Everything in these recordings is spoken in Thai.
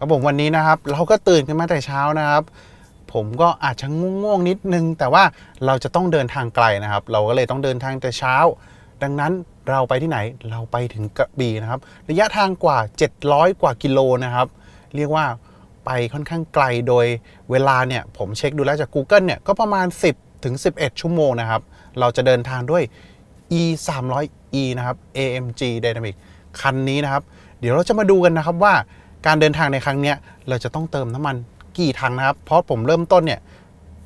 ครับผมวันนี้นะครับเราก็ตื่นกันมาแต่เช้านะครับ ผมก็อาจจะง่วงๆนิดนึง แต่ว่าเราจะต้องเดินทางไกลนะครับ เราก็เลยต้องเดินทางแต่เช้า ดังนั้นเราไปที่ไหนเราไปถึงกระบี่นะครับ ระยะทางกว่า 700 กว่ากิโลนะครับ เรียกว่าไปค่อนข้างไกลโดยเวลาเนี่ยผมเช็คดูแล้วจาก Google เนี่ยก็ประมาณ 10ถึง11 ชั่วโมงนะครับ เราจะเดินทางด้วย e 3 0 0 e นะครับ AMG Dynamic คันนี้นะครับ เดี๋ยวเราจะมาดูกันนะครับว่า การเดินทางในครั้งเนี้ยเราจะต้องเติมน้ำมันกี่ถังนะครับ เพราะผมเริ่มต้นเนี่ย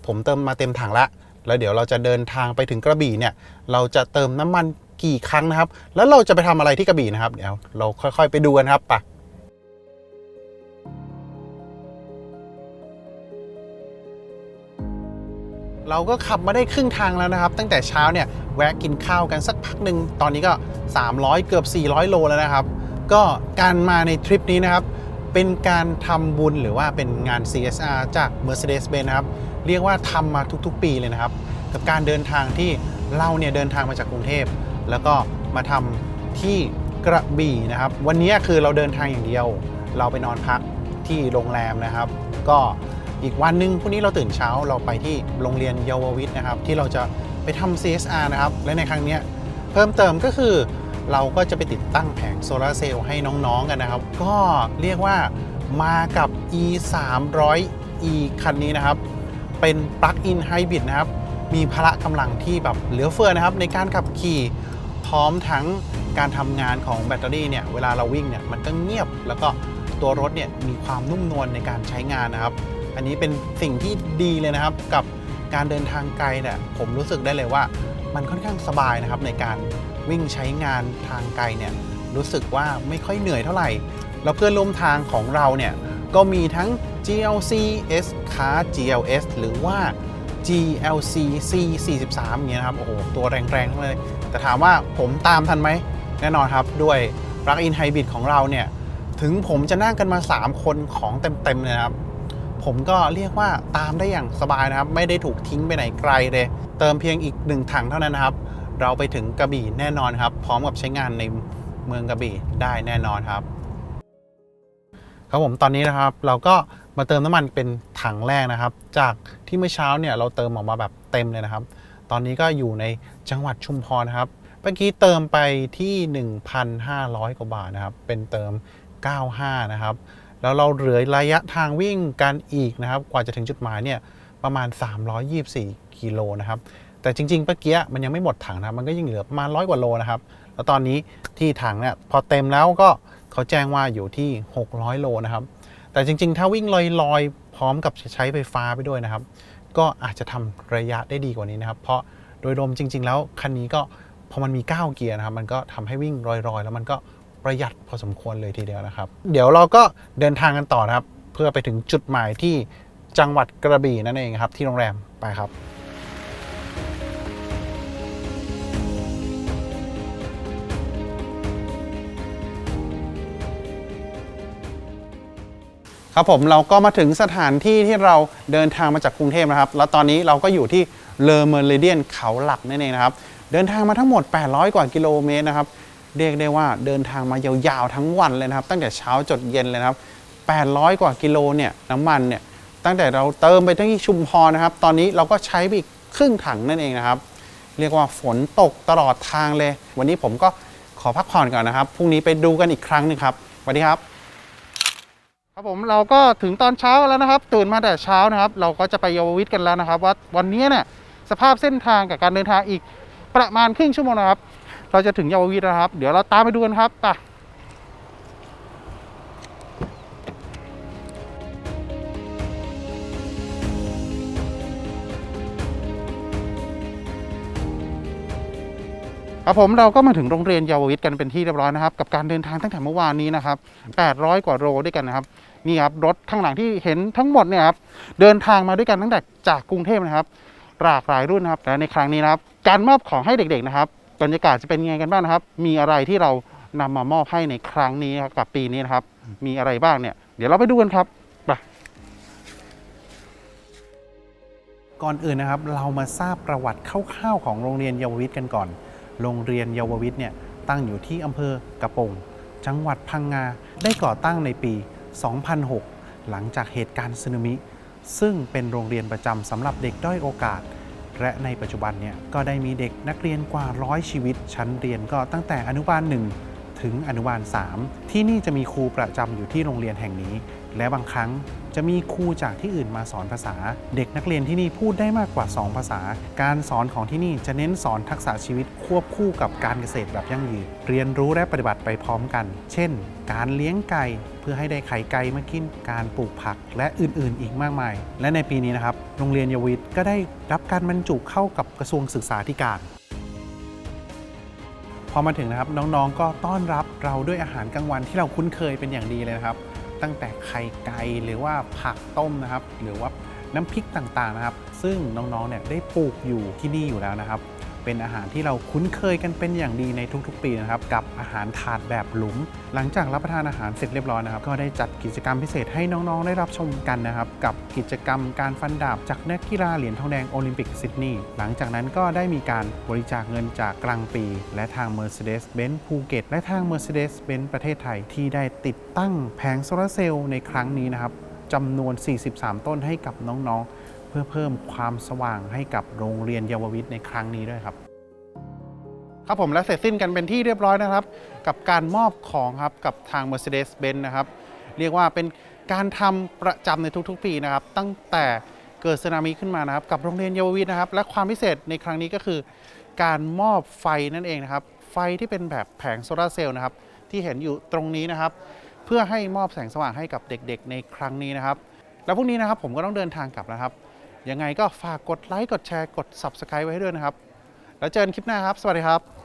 ผมเติมมาเต็มถังละแล้วเดี๋ยวเราจะเดินทางไปถึงกระบี่เนี่ยเราจะเติมน้ำมันกี่ครั้งนะครับ แล้วเราจะไปทำอะไรที่กระบี่นะครับเดี๋ยวเราค่อย ๆ ไปดูกันครับไปะเราก็ขับมาได้ครึ่งทางแล้วนะครับ ตั้งแต่เช้าเนี่ยแวะกินข้าวกันสักพักหนึ่งตอนนี้ก็ 300 เกือบ 400 โลแล้วนะครับ ก็การมาในทริปนี้นะครับ เป็นการทำบุญหรือว่าเป็นงาน CSR จาก Mercedes-Benz นะครับ เรียกว่าทำมาทุกๆ ปีเลยนะครับ กับการเดินทางที่เราเนี่ยเดินทางมาจากกรุงเทพ แล้วก็มาทำที่กระบี่นะครับ วันนี้คือเราเดินทางอย่างเดียว เราไปนอนพักที่โรงแรมนะครับ ก็อีกวันหนึ่งพรุ่งนี้เราตื่นเช้าเราไปที่โรงเรียนเยาววิทย์นะครับ ที่เราจะไปทำ CSR นะครับ และในครั้งนี้เพิ่มเติมก็คือ เราก็จะไปติดตั้งแผงโซลาร์เซลล์ให้น้องๆกันนะครับ ก็เรียกว่ามากับ e 3 0 0 e คันนี้นะครับ เป็นปลั๊กอินไฮบริดนะครับ มีพละกำลังที่แบบเหลือเฟือนะครับ ในการขับขี่พร้อมทั้งการทำงานของแบตเตอรี่เนี่ย เวลาเราวิ่งเนี่ย มันก็เงียบ แล้วก็ตัวรถเนี่ยมีความนุ่มนวลในการใช้งานนะครับ อันนี้เป็นสิ่งที่ดีเลยนะครับกับการเดินทางไกลเนี่ยผมรู้สึกได้เลยว่ามันค่อนข้างสบายนะครับในการ วิ่งใช้งานทางไกลเนี่ยรู้สึกว่าไม่ค่อยเหนื่อยเท่าไหร่ แล้วเพื่อนร่วมทางของเราเนี่ยก็มีทั้ง GLC S Car GLS หรือว่า GLC C43 เงี้ยนะครับ โอ้โห ตัวแรงๆทั้งเลย แต่ถามว่าผมตามทันไหม แน่นอนครับ ด้วย Plug-in Hybrid ของเราเนี่ย ถึงผมจะนั่งกันมา 3 คนของเต็ม ๆ เลยนะครับ ผมก็เรียกว่าตามได้อย่างสบายนะครับ ไม่ได้ถูกทิ้งไปไหนไกลเลย เติมเพียงอีกหนึ่งถังเท่านั้นนะครับ เราไปถึงกระบี่แน่นอนครับ พร้อมกับใช้งานในเมืองกระบี่ได้แน่นอนครับ ครับผมตอนนี้นะครับ เราก็มาเติมน้ำมันเป็นถังแรกนะครับ จากที่เมื่อเช้าเนี่ยเราเติมออกมาแบบเต็มเลยนะครับ ตอนนี้ก็อยู่ในจังหวัดชุมพรนะครับเมื่อกี้เติมไปที่ 1,500 กว่าบาทนะครับ เป็นเติม 95 นะครับ แล้วเราเหลือระยะทางวิ่งกันอีกนะครับ กว่าจะถึงจุดหมายเนี่ยประมาณ 324 กิโลนะครับ แต่จริงๆเมื่อกี้มันยังไม่หมดถังนะมันก็ยังเหลือประมาณร้อยกว่าโลนะครับ แล้วตอนนี้ที่ถังเนี่ยพอเต็มแล้วก็เขาแจ้งว่าอยู่ที่ 600 โลนะครับ แต่จริงๆ ถ้าวิ่งลอยๆ พร้อมกับใช้ไฟฟ้าไปด้วยนะครับ ก็อาจจะทำระยะได้ดีกว่านี้นะครับ เพราะโดยรวมจริง ๆ แล้วคันนี้ก็พอมันมี 9 เกียร์นะครับ มันก็ทำให้วิ่งลอยๆ แล้วมันก็ประหยัดพอสมควรเลยทีเดียวนะครับ เดี๋ยวเราก็เดินทางกันต่อนะครับ เพื่อไปถึงจุดหมายที่จังหวัดกระบี่นั่นเองครับที่โรงแรมไปครับ ครับผมเราก็มาถึงสถานที่ที่เราเดินทางมาจากกรุงเทพนะครับ แล้วตอนนี้เราก็อยู่ที่เลอเมอริเดียนเขาหลักนั่นเองนะครับ เดินทางมาทั้งหมด 800 กว่ากิโลเมตรนะครับเรียกได้ว่าเดินทางมายาวๆทั้งวันเลยนะครับ ตั้งแต่เช้าจดเย็นเลยนะครับ 800 กว่ากิโลเนี่ยน้ำมันเนี่ยตั้งแต่เราเติมไปที่ชุมพรนะครับ ตอนนี้เราก็ใช้ไปอีกครึ่งถังนั่นเองนะครับ เรียกว่าฝนตกตลอดทางเลย วันนี้ผมก็ขอพักผ่อนก่อนนะครับพรุ่งนี้ไปดูกันอีกครั้งหนึงครับสวัสดีครับ ครับผมเราก็ถึงตอนเช้าแล้วนะครับ ตื่นมาแต่เช้านะครับ เราก็จะไปเยาววิทย์กันแล้วนะครับ ว่าวันนี้เนี่ยสภาพเส้นทางกับการเดินทางอีกประมาณครึ่งชั่วโมงนะครับ เราจะถึงเยาววิทย์นะครับ เดี๋ยวเราตามไปดูกันครับไป ครับผมเราก็มาถึงโรงเรียนเยาววิทย์กันเป็นที่เรียบร้อยนะครับ กับการเดินทางตั้งแต่เมื่อวานนี้นะครับ 800 กว่าโลด้วยกันนะครับนี่ครับรถข้างหลังที่เห็นทั้งหมดเนี่ยครับเดินทางมาด้วยกันตั้งแต่จากกรุงเทพนะครับหลากหลายรุ่นนะครับและในครั้งนี้นะครับ การมอบของให้เด็กๆนะครับบรรยากาศจะเป็นยังไงกันบ้างนะครับ มีอะไรที่เรานำมามอบให้ในครั้งนี้กับปีนี้นะครับ มีอะไรบ้างเนี่ย เดี๋ยวเราไปดูกันครับไปก่อนอื่นนะครับ เรามาทราบประวัติคร่าวๆของโรงเรียนเยาววิทย์กันก่อน โรงเรียนเยาววิทย์เนี่ยตั้งอยู่ที่อำเภอกระโปง จังหวัดพังงา ได้ก่อตั้งในปี 2006 หลังจากเหตุการณ์สึนามิ ซึ่งเป็นโรงเรียนประจำสำหรับเด็กด้อยโอกาส และในปัจจุบันเนี่ยก็ได้มีเด็กนักเรียนกว่าร้อยชีวิต ชั้นเรียนก็ตั้งแต่อนุบาลหนึ่ง ถึงอนุบาล 3 ที่นี่จะมีครูประจำอยู่ที่โรงเรียนแห่งนี้ และบางครั้งจะมีครูจากที่อื่นมาสอนภาษา เด็กนักเรียนที่นี่พูดได้มากกว่า 2 ภาษา การสอนของที่นี่จะเน้นสอนทักษะชีวิตควบคู่กับการเกษตรแบบยั่งยืน เรียนรู้และปฏิบัติไปพร้อมกัน เช่น การเลี้ยงไก่เพื่อให้ได้ไข่ไก่มากิน การปลูกผักและอื่นๆ อีกมากมาย และในปีนี้นะครับ โรงเรียนเยาววิทย์ก็ได้รับการบรรจุเข้ากับกระทรวงศึกษาธิการ พอมาถึงนะครับน้องๆก็ต้อนรับเราด้วยอาหารกลางวันที่เราคุ้นเคยเป็นอย่างดีเลยนะครับ ตั้งแต่ไข่ไก่หรือว่าผักต้มนะครับ หรือว่าน้ำพริกต่างๆนะครับ ซึ่งน้องๆเนี่ยได้ปลูกอยู่ที่นี่อยู่แล้วนะครับ เป็นอาหารที่เราคุ้นเคยกันเป็นอย่างดีในทุกๆ ปีนะครับกับอาหารถาดแบบหลุม หลังจากรับประทานอาหารเสร็จเรียบร้อยนะครับก็ได้จัดกิจกรรมพิเศษให้น้องๆ ได้รับชมกันนะครับกับกิจกรรมการฟันดาบจากนักกีฬาเหรียญทองแดงโอลิมปิกซิดนีย์หลังจากนั้นก็ได้มีการบริจาคเงินจากกลางปี และทาง Mercedes-Benz ภูเก็ตและทาง Mercedes-Benz ประเทศไทย ที่ได้ติดตั้งแผงโซลาร์เซลล์ในครั้งนี้นะครับจำนวน 43 ต้นให้กับน้องๆ เพื่อเพิ่มความสว่างให้กับโรงเรียนเยาววิทย์ในครั้งนี้ด้วยครับ ครับผมและเสร็จสิ้นกันเป็นที่เรียบร้อยนะครับ กับการมอบของครับกับทาง Mercedes-Benz นะครับ เรียกว่าเป็นการทำประจำในทุกๆ ปีนะครับ ตั้งแต่เกิดสึนามิขึ้นมานะครับ กับโรงเรียนเยาววิทย์นะครับ และความพิเศษในครั้งนี้ก็คือ การมอบไฟนั่นเองนะครับ ไฟที่เป็นแบบแผงโซลาร์เซลล์นะครับที่เห็นอยู่ตรงนี้นะครับ เพื่อให้มอบแสงสว่างให้กับเด็กๆ ในครั้งนี้นะครับ แล้วพรุ่งนี้นะครับผมก็ต้องเดินทางกลับนะครับ ยังไงก็ฝากกดไลค์กดแชร์กด Subscribe ไว้ให้ด้วยนะครับ แล้วเจอกันคลิปหน้าครับ สวัสดีครับ